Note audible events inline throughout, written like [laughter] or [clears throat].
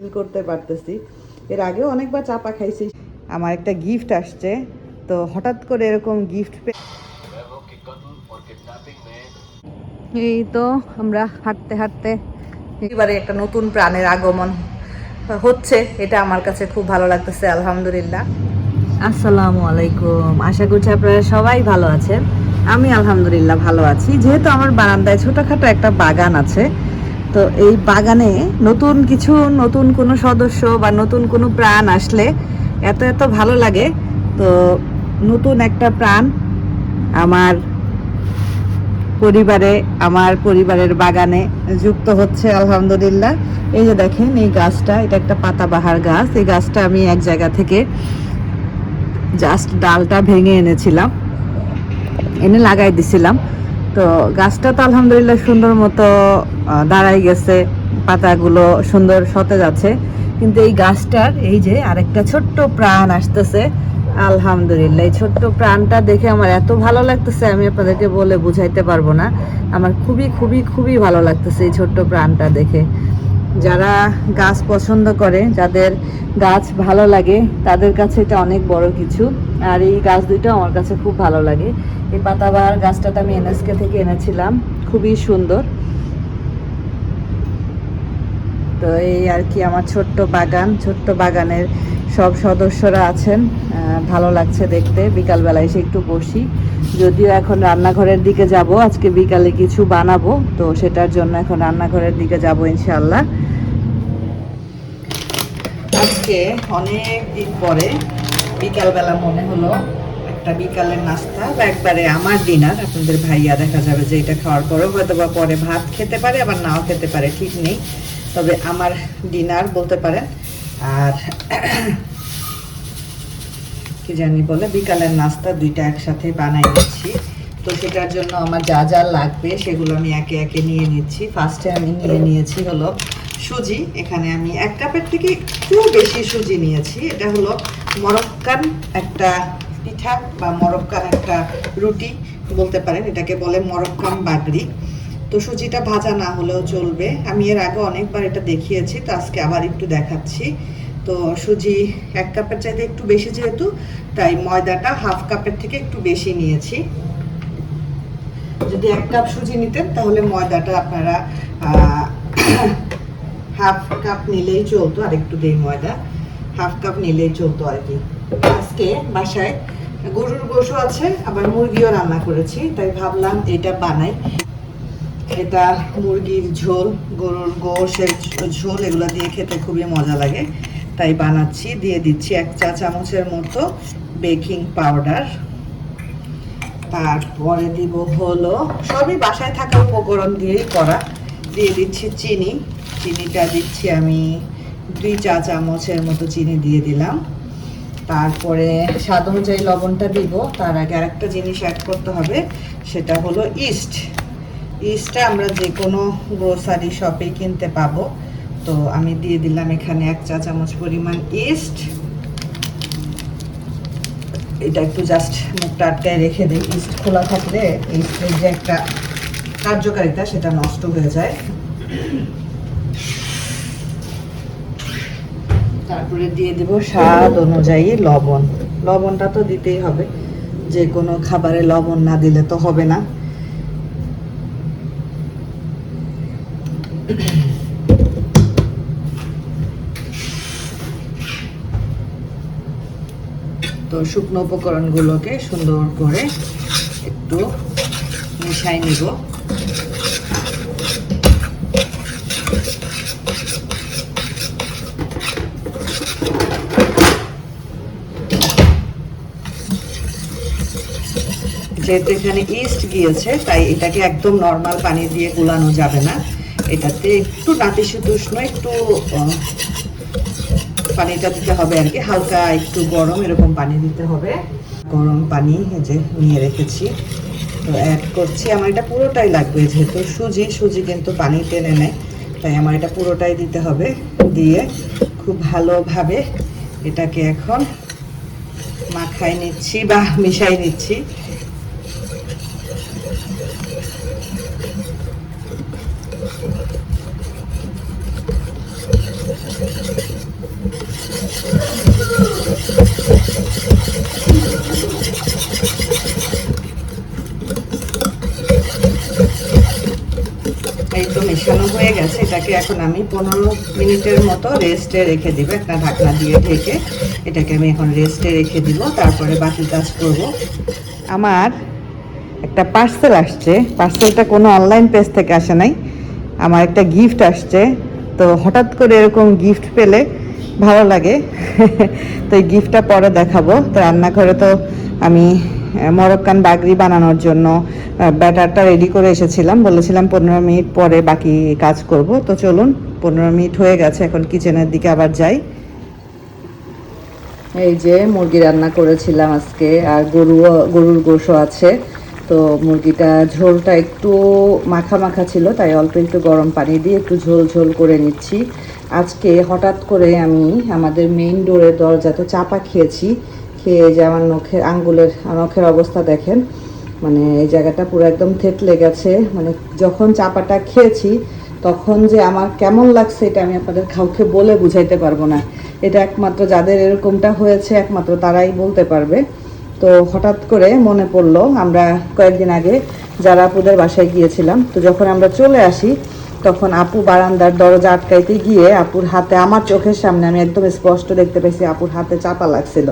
Feel করতে পারতেছি। এর আগেও অনেকবার চাপা খাইছি। আমার একটা গিফট আসছে, তো হঠাৎ করে এরকম গিফট পে এই তো আমরা হাঁটতে হাঁটতে এবারে একটা নতুন প্রাণের আগমন হচ্ছে, এটা আমার কাছে খুব ভালো লাগতেছে, আলহামদুলিল্লাহ। আসসালামু আলাইকুম। আশা করছি আপনারা সবাই ভালো আছেন। আমি আলহামদুলিল্লাহ ভালো আছি। যেহেতু আমার বারান্দায় ছোটখাটো একটা বাগান আছে তো এই বাগানে নতুন কিছু, নতুন কোনো সদস্য বা নতুন কোনো প্রাণ আসলে এত এত ভালো লাগে। তো নতুন একটা প্রাণ আমার পরিবারে, আমার পরিবারের বাগানে যুক্ত হচ্ছে, আলহামদুলিল্লাহ। এই যে দেখেন এই গাছটা, এটা একটা পাতাবাহার গাছ। এই গাছটা আমি এক জায়গা থেকে জাস্ট ডালটা ভেঙে এনেছিলাম। এনে লাগাই দিছিলাম। তো গাছটা তো আলহামদুলিল্লাহ সুন্দর মতো দাঁড়াই গেছে, পাতাগুলো সুন্দর সতেজ আছে। কিন্তু এই গাছটার এই যে আরেকটা ছোট্ট প্রাণ আসতেছে, আলহামদুলিল্লাহ, এই ছোট্ট প্রাণটা দেখে আমার এত ভালো লাগতেছে, আমি আপনাদেরকে বলে বুঝাইতে পারব না। আমার খুবই খুবই খুবই ভালো লাগতেছে এই ছোট্ট প্রাণটা দেখে। যারা গাছ পছন্দ করে, যাদের গাছ ভালো লাগে, তাদের কাছে এটা অনেক বড় কিছু। আর এই গাছ দুইটা আমার কাছে খুব ভালো লাগে। এই পাতাবাহার গাছটাতে আমি এনএসকে থেকে এনেছিলাম। খুবই সুন্দর। তো এই আর কি আমার ছোট্ট বাগান। ছোট্ট বাগানের সব সদস্যরা আছেন। ভালো লাগছে দেখতে। বিকালবেলা এসে একটু বসি। যদিও এখন রান্নাঘরের দিকে যাব। আজকে বিকালে কিছু বানাবো। তো সেটার জন্য এখন রান্নাঘরের দিকে যাব ইনশাল্লাহ আজকে অনেক দিন পরে বিকালবেলা মনে হলো একটা বিকালের নাস্তা বা একবারে আমার ডিনার। আপনাদের ভাইয়া দেখা যাবে যে এটা খাওয়ার পরেও হয়তো বা পরে ভাত খেতে পারে, আবার নাও খেতে পারে, ঠিক নেই। তবে আমার ডিনার বলতে পারেন। আর [clears throat] কি জানি বলে, বিকালের নাস্তা দুইটা একসাথে বানাই নিচ্ছি। তো সেটার জন্য আমার যা যা লাগবে সেগুলো আমি একে একে নিয়ে নিচ্ছি। ফার্স্টে আমি নিয়ে নিয়েছি হলো সুজি, এখানে আমি এক কাপের থেকে একটু বেশি সুজি নিয়েছি। এটা হলো মরক্কান একটা পিঠা বা মরক্কান একটা রুটি, বলতে পারেন, এটাকে বলে মরক্কান বাগড়ি তো সুজিটা ভাজা না হলেও চলবে। আমি এর আগে অনেকবার এটা দেখিয়েছি, তো আজকে আবার একটু দেখাচ্ছি। তো সুজি এক কাপের চাইতে একটু বেশি যেহেতু, তাই ময়দাটা হাফ কাপের থেকে একটু বেশি নিয়েছি। যদি এক কাপ সুজি নিতেন, তাহলে ময়দাটা আপনারা হাফ কাপ নিলেই চলতো আর একটু দেই ময়দা হাফ কাপ নিলেই চলতো আর কি। আজকে বাসায় গরুর গোশও আছে, আবার মুরগিও রান্না করেছি, তাই ভাবলাম এটা বানাই। এটা মুরগির ঝোল, গরুর গোশের ঝোল, এগুলো দিয়ে খেতে খুবই মজা লাগে। তাই বানাচ্ছি, দিয়ে দিচ্ছি এক চা চামচের মতো বেকিং পাউডার। তারপরে দিব হলো, সবই বাসায় থাকা উপকরণ দিয়েই করা। দিয়ে দিচ্ছি চিনি। চিনিটা দিচ্ছি আমি দুই চা চামচের মতো চিনি দিয়ে দিলাম। তারপরে স্বাদ অনুযায়ী লবণটা দিব। তার আগে আরেকটা জিনিস অ্যাড করতে হবে, সেটা হলো ইস্ট ইস্টটা আমরা যে কোনো গ্রোসারি শপে কিনতে পাবো। তো আমি দিয়ে দিলাম এখানে এক চা চামচ পরিমাণ ইস্ট এটা একটু জাস্ট মুখটা আটকায় রেখে দিই। ইস্ট খোলা থাকলে ইস্টের যে একটা কার্যকারিতা, সেটা নষ্ট হয়ে যায়। তারপরে দিয়ে দিব স্বাদ অনুযায়ী লবণ। লবণটা তো দিতেই হবে। যে কোনো খাবারে লবণ না দিলে তো হবে না। তো শুকনো উপকরণগুলোকে সুন্দর করে একটু মিশাই নিব। যেহেতু এখানে ইস্ট গিয়েছে, তাই এটাকে একদম নর্মাল পানি দিয়ে গুলানো যাবে না। এটাতে একটু নাতিশীতোষ্ণ, একটু পানিটা দিতে হবে আর কি। হালকা একটু গরম এরকম পানি দিতে হবে। গরম পানি যে নিয়ে রেখেছি। তো অ্যাড করছি। আমার এটা পুরোটাই লাগবে যেহেতু সুজি। সুজি কিন্তু পানি টেনে নেয়। তাই আমার এটা পুরোটাই দিতে হবে। দিয়ে খুব ভালোভাবে এটাকে এখন মাখাই নিচ্ছি বা মিশাই নিচ্ছি। এটাকে এখন আমি পনেরো মিনিটের মতো রেস্টে রেখে দিব। একটা ঢাকনা দিয়ে ঢেকে এটাকে আমি এখন রেস্টে রেখে দিব। তারপরে বাকি কাজ করব। আমার একটা পার্সেল আসছে। পার্সেলটা কোনো অনলাইন পেজ থেকে আসে নাই। আমার একটা গিফট আসছে। তো হঠাৎ করে এরকম গিফট পেলে ভালো লাগে। [laughs] তো এই গিফটটা পরে দেখাবো। তো রান্নাঘরে তো আমি মরক্কান বাগরি বানানোর জন্য ব্যাটারটা রেডি করে এসেছিলাম। বলেছিলাম পনেরো মিনিট পরে বাকি কাজ করব। তো চলুন, পনেরো মিনিট হয়ে গেছে, এখন কিচেনের দিকে আবার যাই। এই যে মুরগি রান্না করেছিলাম আজকে, আর গরু গরুর গোশও আছে। তো মুরগিটা ঝোলটা একটু মাখা মাখা ছিল, তাই অল্প একটু গরম পানি দিয়ে একটু ঝোল ঝোল করে নিচ্ছি। আজকে হঠাৎ করে আমি আমাদের মেইন ডোরের দরজা তো চাপা খেয়েছি খেয়ে যে আমার নখের আঙ্গুলের, নখের অবস্থা দেখেন। মানে এই জায়গাটা পুরো একদম থেতলে গেছে। মানে যখন চাপাটা খেয়েছি, তখন যে আমার কেমন লাগছে এটা আমি আপনাদের কাউকে বলে বুঝাইতে পারব না। এটা একমাত্র যাদের এরকমটা হয়েছে, একমাত্র তারাই বলতে পারবে। তো হঠাৎ করে মনে পড়ল, আমরা কয়েকদিন আগে যারা আপুদের বাসায় গিয়েছিলাম, তো যখন আমরা চলে আসি, তখন আপু বারান্দার দরজা আটকাইতে গিয়ে আপুর হাতে, আমার চোখের সামনে আমি একদম স্পষ্ট দেখতে পেয়েছি আপুর হাতে চাপা লাগছিল।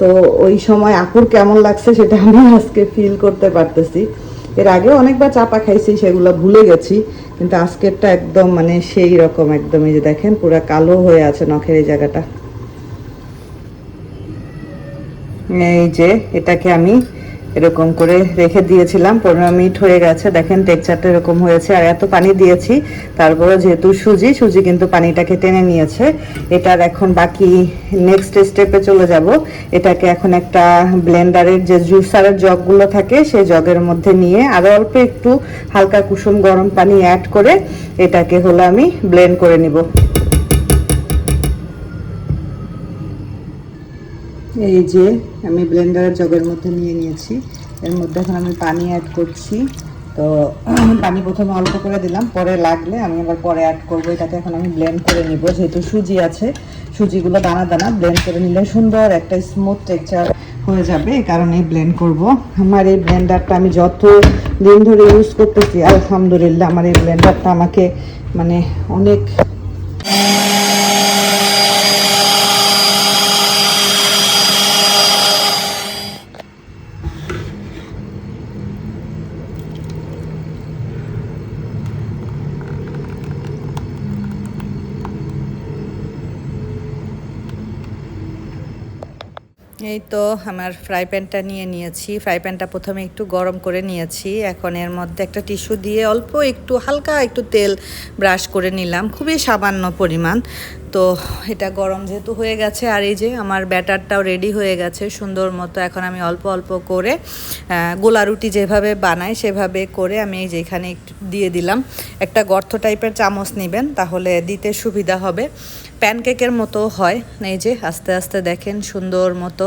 তো ওই সময় আপুর কেমন লাগছে সেটা আমি আজকে ফিল করতে পারতেছি। এর আগে অনেকবার চাপা খাইছি, সেগুলো ভুলে গেছি, কিন্তু আজকেরটা একদম মানে সেই রকম একদমই যে দেখেন, পুরো কালো হয়ে আছে নখের এই জায়গাটা। এই যে, এটাকে আমি এরকম করে রেখে দিয়েছিলাম। পনেরো মিনিট হয়ে গেছে। দেখেন টেক্সচারটা এরকম হয়েছে। আর এত পানি দিয়েছি। তারপরে যেহেতু সুজি সুজি কিন্তু পানিটাকে টেনে নিয়েছে। এটার এখন বাকি নেক্সট স্টেপে চলে যাব। এটাকে এখন একটা ব্লেন্ডারের যে জুসারের জগগুলো থাকে সেই জগের মধ্যে নিয়ে আরও অল্প একটু হালকা কুসুম গরম পানি অ্যাড করে এটাকে হলো আমি ব্লেন্ড করে নিব। এই যে আমি ব্লেন্ডারের জগের মধ্যে নিয়ে নিয়েছি। এর মধ্যে এখন আমি পানি অ্যাড করছি। তো পানি প্রথমে অল্প করে দিলাম, পরে লাগলে আমি আবার পরে অ্যাড করব। এটাকে এখন আমি ব্লেন্ড করে নিব, যেহেতু সুজি আছে। সুজিগুলো দানা দানা ব্লেন্ড করে নিলে সুন্দর একটা স্মুথ টেক্সচার হয়ে যাবে, এই কারণে ব্লেন্ড করব। আমার এই ব্লেন্ডারটা আমি যত দিন ধরে ইউজ করতেছি, আলহামদুলিল্লাহ, আমার এই ব্লেন্ডারটা আমাকে মানে অনেক এই তো আমার ফ্রাই প্যানটা নিয়ে নিয়েছি। ফ্রাই প্যানটা প্রথমে একটু গরম করে নিয়েছি। এখন এর মধ্যে একটা টিস্যু দিয়ে অল্প একটু হালকা একটু তেল ব্রাশ করে নিলাম। খুবই সামান্য পরিমাণ। তো এটা গরম যেহেতু হয়ে গেছে, আর এই যে আমার ব্যাটারটাও রেডি হয়ে গেছে সুন্দর মতো। এখন আমি অল্প অল্প করে গোলা রুটি যেভাবে বানাই সেভাবে করে আমি এই যে এখানে একটু দিয়ে দিলাম। একটা গর্ত টাইপের চামচ নেবেন, তাহলে দিতে সুবিধা হবে। প্যানকেকের মতো হয়। এই যে আস্তে আস্তে দেখেন সুন্দর মতো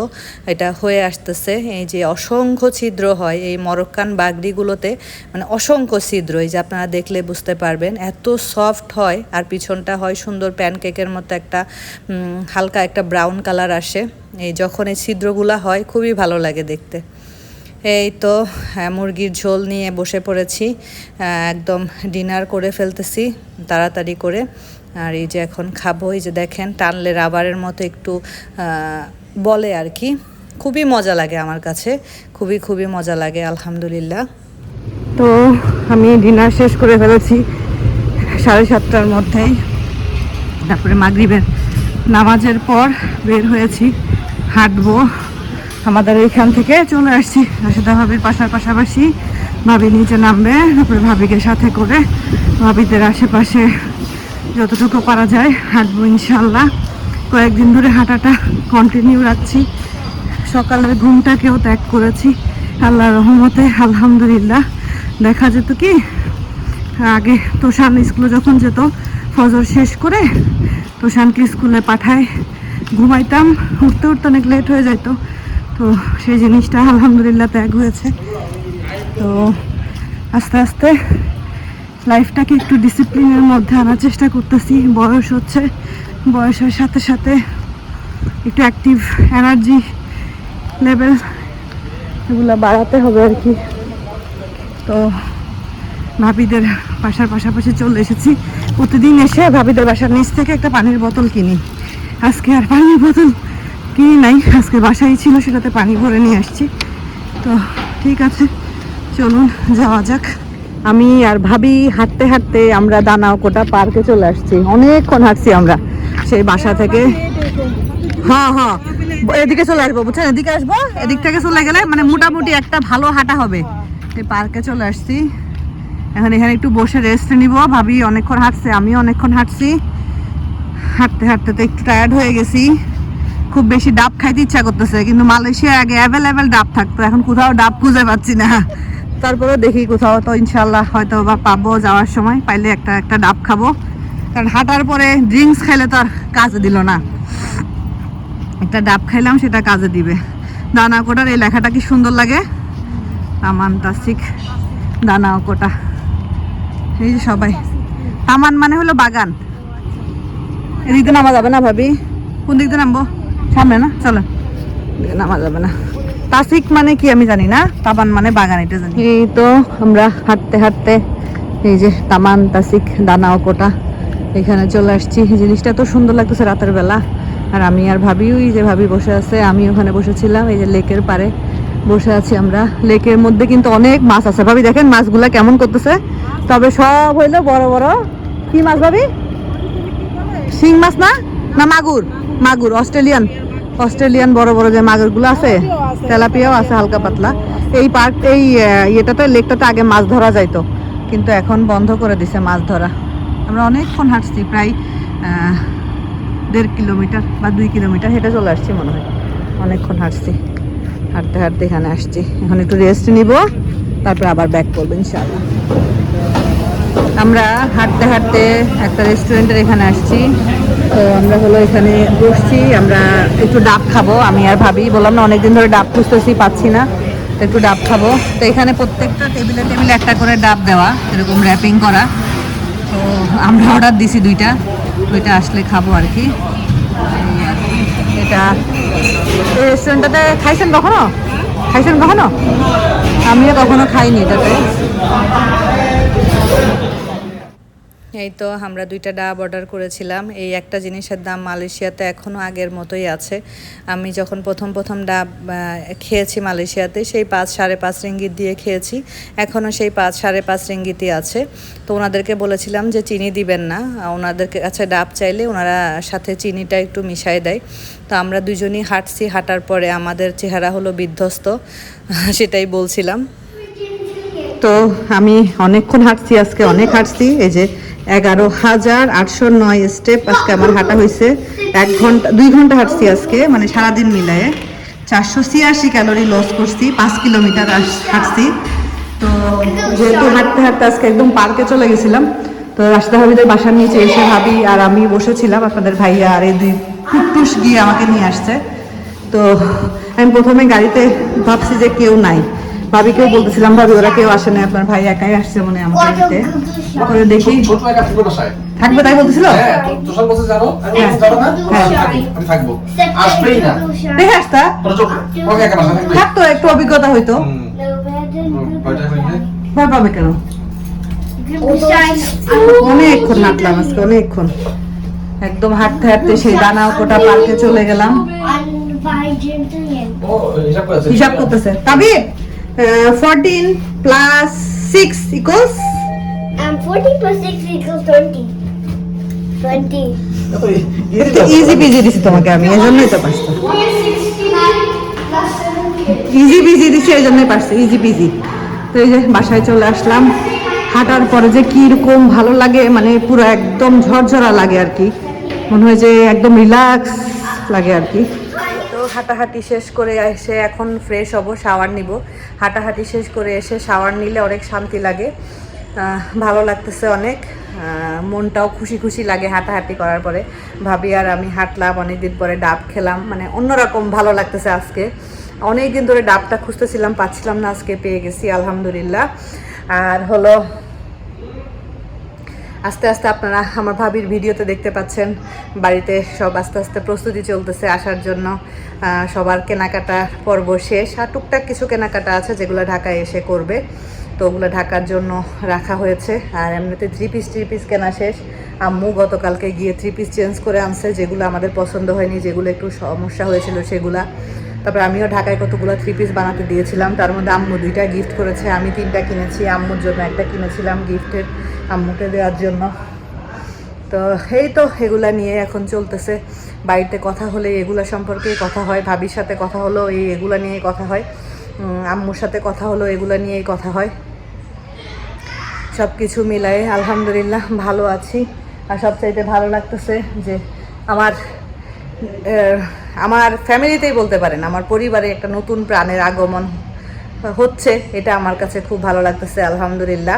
এটা হয়ে আসতেছে। এই যে অসংখ্য ছিদ্র হয় এই মরক্কান বাগড়িগুলোতে। মানে অসংখ্য ছিদ্র এই যে আপনারা দেখলে বুঝতে পারবেন। এত সফট হয় আর পিছনটা হয় সুন্দর প্যানকেকের মতো একটা হালকা একটা ব্রাউন কালার আসে। এই যখন এই ছিদ্রগুলা হয় খুবই ভালো লাগে দেখতে। এই তো হ্যাঁ, মুরগির ঝোল নিয়ে বসে পড়েছি। একদম ডিনার করে ফেলতেছি তাড়াতাড়ি করে। আর এই যে এখন খাব, এই যে দেখেন, টানলে রাবারের মতো একটু বলে আর কি। খুবই মজা লাগে আমার কাছে, খুবই খুবই মজা লাগে, আলহামদুলিল্লাহ। তো আমি ডিনার শেষ করে ফেলেছি সাড়ে সাতটার মধ্যেই তারপরে মাগরিবের নামাজের পর বের হয়েছি, হাঁটবো। আমাদের এইখান থেকে চলে আসছি রাশেদা ভাবির পাশার পাশাপাশি। ভাবি নিচে নামবে, তারপরে ভাবিকে সাথে করে ভাবিদের আশেপাশে যতটুকু পারা যায়, হাঁটবো ইনশাল্লাহ। কয়েকদিন ধরে হাঁটাটা কন্টিনিউ রাখছি। সকালের ঘুমটাকেও ত্যাগ করেছি। আল্লাহ রহমতে, আলহামদুলিল্লাহ। দেখা যেত কি, আগে তোষান স্কুলে যখন যেত, ফজর শেষ করে তোষানকে স্কুলে পাঠায়, ঘুমাইতাম। উঠতে উঠতে অনেক লেট হয়ে যেত তো সেই জিনিসটা আলহামদুলিল্লাহ ত্যাগ হয়েছে। তো আস্তে আস্তে লাইফটাকে একটু ডিসিপ্লিনের মধ্যে আনার চেষ্টা করতেছি। বয়স হচ্ছে, বয়সের সাথে সাথে একটু অ্যাক্টিভ এনার্জি লেভেল এগুলো বাড়াতে হবে আর কি। তো ভাবিদের বাসার পাশাপাশি চলে এসেছি। প্রতিদিন এসে ভাবিদের বাসার নিচ থেকে একটা পানির বোতল কিনি। আজকে আর পানির বোতল কিনি নাই, আজকে বাসাই ছিল, সেটাতে পানি ভরে নিয়ে আসছি। তো ঠিক আছে, চলুন, যাওয়া যাক। আমি আর ভাবি হাঁটতে হাঁটতে আমরা দানা কোটা পার্কে চলে আসছি। অনেকক্ষণ হাঁটছি আমরা। সেই বাসা থেকে। হ্যাঁ হ্যাঁ। এদিকে চলে আসব, বুঝছেন? এদিকে আসব, এদিক থেকে চলে গেলে মানে মোটামুটি একটা ভালো হাঁটা হবে। এই পার্কে চলে আসছি। এখন এখানে একটু বসে রেস্ট নিব। ভাবি অনেকক্ষণ হাঁটছে আমিও অনেকক্ষণ হাঁটছি। হাঁটতে হাঁটতে তো একটু টায়ার্ড হয়ে গেছি। খুব বেশি ডাব খাইতে ইচ্ছা করতেছে, কিন্তু মালয়েশিয়া আগে অ্যাভেলেবেল ডাব থাকতো। এখন কোথাও ডাব খুঁজে পাচ্ছি না। তারপরে দেখি কোথাও তো ইনশাল্লাহ হয়তো বা পাবো যাওয়ার সময়, পাইলে একটা একটা ডাব খাব। কারণ হাঁটার পরে ড্রিঙ্কস খাইলে তো আর কাজে দিল না। একটা ডাব খাইলাম, সেটা কাজে দিবে। দানা কোটার এই লেখাটা কি সুন্দর লাগে? তামান তাসিক, দানা কোটা। এই যে সবাই। তামান মানে হলো বাগান। এদিক দিয়ে নামা যাবে না ভাবি? কোন দিক দিয়ে নামবো? সামনে না? চলো। নামা যাবে না। তাসিক মানে কি আমি জানি না তামান মানে বাগান, এটা জানি। এই তো আমরা হাঁটতে হাঁটতে এই যে তামান তাসিক, দানা কোটা এখানে চলে আসছি। জিনিসটা তো সুন্দর লাগতেছে রাতের বেলা। আর আমি আর ভাবি ওই যে ভাবি বসে আছে, আমি ওখানে বসেছিলাম, এই যে লেকের পারে বসে আছি আমরা। লেকের মধ্যে কিন্তু অনেক মাছ আছে। ভাবি, দেখেন মাছগুলা কেমন করতেছে। তবে সব হইল বড় বড়। কি মাছ ভাবি? শিং মাছ না? না, মাগুর। মাগুর, অস্ট্রেলিয়ান। অস্ট্রেলিয়ান বড় বড় যে মাগুরগুলো আছে তেলাপিয়াও আছে। হালকা পাতলা। এই পার্ক এই ইয়েটাতে লেকটাতে আগে মাছ ধরা যাইতো কিন্তু এখন বন্ধ করে দিছে মাছ ধরা। আমরা অনেকক্ষণ হাঁটছি প্রায় দেড় কিলোমিটার বা দুই কিলোমিটার হেঁটে চলে আসছি মনে হয়। অনেকক্ষণ হাঁটছি হাঁটতে হাঁটতে এখানে আসছি। এখন একটু রেস্ট নিব তারপর আবার ব্যাক করব ইনশাআল্লাহ। আমরা হাঁটতে হাঁটতে একটা রেস্টুরেন্টের এখানে আসছি। তো আমরা হলো এখানে বসছি, আমরা একটু ডাব খাব। আমি আর ভাবি বললাম, না, অনেকদিন ধরে ডাব খুঁজতেছি, পাচ্ছি না। তো একটু ডাব খাব। তো এখানে প্রত্যেকটা টেবিলে টেবিলে একটা করে ডাব দেওয়া, এরকম র্যাপিং করা। তো আমরা অর্ডার দিছি দুইটা দুইটা আসলে খাব আর কি। এটা রেস্টুরেন্টটাতে খাইছেন কখনো? খাইছেন কখনো? আমিও কখনো খাইনি এটাতে। এই তো আমরা দুইটা ডাব অর্ডার করেছিলাম। এই একটা জিনিসের দাম মালয়েশিয়াতে এখনও আগের মতোই আছে। আমি যখন প্রথম প্রথম ডাব খেয়েছি মালয়েশিয়াতে সেই পাঁচ সাড়ে পাঁচ রিঙ্গিত দিয়ে খেয়েছি। এখনও সেই পাঁচ সাড়ে পাঁচ রিঙ্গিতই আছে। তো ওনাদেরকে বলেছিলাম যে চিনি দিবেন না। আহ, ওনাদের কাছে ডাব চাইলে ওনারা সাথে চিনিটা একটু মিশাই দেয়। তো আমরা দুজনই হাঁটছি হাঁটার পরে আমাদের চেহারা হলো বিধ্বস্ত সেটাই বলছিলাম। তো আমি অনেকক্ষণ হাঁটছি, আজকে অনেক হাঁটছি। এই যে এগারো হাজার আটশো নয় স্টেপ আজকে আমার হাঁটা হয়েছে। এক ঘণ্টা, দুই ঘণ্টা হাঁটছি আজকে মানে সারাদিন মিলায়ে। চারশো ছিয়াশি ক্যালোরি লস করছি, পাঁচ কিলোমিটার হাঁটছি। তো যেহেতু হাঁটতে হাঁটতে আজকে একদম পার্কে চলে গেছিলাম, তো রাস্তা ভাবিদের বাসার নিচে এসে ভাবি আর আমি বসেছিলাম, আপনাদের ভাইয়া আর এই দুই কুট্টুস গিয়ে আমাকে নিয়ে আসছে। তো আমি প্রথমে গাড়িতে ভাবছি যে কেউ নাই। ভাবিকেও বলতেছিলাম ভাবি ওরা কেউ আসে না আপনার ভাই একাই আসছে মনে আমাকে নিতে ওখানে দেখি। থাকবে তাই বলতেছিল? হ্যাঁ। হ্যাঁ। দেখে আসতা। থাকতো একটু অভিজ্ঞতা হইতো। ভয় পাবে কেন? অনেকক্ষণ নাটলাম আজকে অনেকক্ষণ। একদম হাঁটতে হাঁটতে সেই দানা কোটা পার্কে চলে গেলাম। হিসাব করতেছে। Tabir Uh, 14 plus 6 equals? Um, 14 plus 6 equals 20. 20. Easy peasy দিছি তোমাকে আমি এই জন্যই তো পারছি ইজি পিজি দিছি এই জন্যই পারছি ইজি পিজি তো এই যে বাসায় চলে আসলাম হাঁটার পরে যে কীরকম ভালো লাগে মানে পুরো একদম ঝরঝরা লাগে আর কি মনে হয় যে একদম রিল্যাক্স লাগে আর কি হাঁটাহাঁটি শেষ করে এসে এখন ফ্রেশ হব শাওয়ার নিব। হাঁটাহাঁটি শেষ করে এসে শাওয়ার নিলে অনেক শান্তি লাগে। ভালো লাগতেছে অনেক। মনটাও খুশি খুশি লাগে হাঁটাহাঁটি করার পরে। ভাবি আর আমি হাঁটলাম, অনেকদিন পরে ডাব খেলাম। মানে অন্যরকম ভালো লাগতেছে আজকে। অনেক দিন ধরে ডাবটা খুঁজতেছিলাম, পাচ্ছিলাম না, আজকে পেয়ে গেছি, আলহামদুলিল্লাহ। আর হলো আস্তে আস্তে আপনারা আমার ভাবির ভিডিওতে দেখতে পাচ্ছেন, বাড়িতে সব আস্তে আস্তে প্রস্তুতি চলতেছে আসার জন্য। সবার কেনাকাটা পর্ব শেষ, আর টুকটাক কিছু কেনাকাটা আছে যেগুলো ঢাকায় এসে করবে। তো ওগুলো ঢাকার জন্য রাখা হয়েছে, আর এমনিতে থ্রি পিস থ্রি পিস কেনা শেষ। আম্মু গতকালকে গিয়ে থ্রি পিস চেঞ্জ করে আনছে, যেগুলো আমাদের পছন্দ হয়নি, যেগুলো একটু সমস্যা হয়েছিল সেগুলা। তারপর আমিও ঢাকায় কতগুলো থ্রি পিস বানাতে দিয়েছিলাম, তার মধ্যে আম্মু দুইটা গিফট করেছে, আমি তিনটা কিনেছি, আম্মুর জন্য একটা কিনেছিলাম গিফটের আম্মুকে দেওয়ার জন্য। তো এই তো এগুলা নিয়ে এখন চলতেছে। বাড়িতে কথা হলে এগুলা সম্পর্কেই কথা হয়, ভাবির সাথে কথা হলো এই এগুলা নিয়েই কথা হয়। আম্মুর সাথে কথা হলো এগুলা নিয়েই কথা হয়। সব কিছু মিলাই আলহামদুলিল্লাহ ভালো আছি। আর সবচাইতে ভালো লাগতেছে যে আমার আমার ফ্যামিলিতেই বলতে পারেন, আমার পরিবারে একটা নতুন প্রাণের আগমন হচ্ছে, এটা আমার কাছে খুব ভালো লাগতেছে, আলহামদুলিল্লাহ।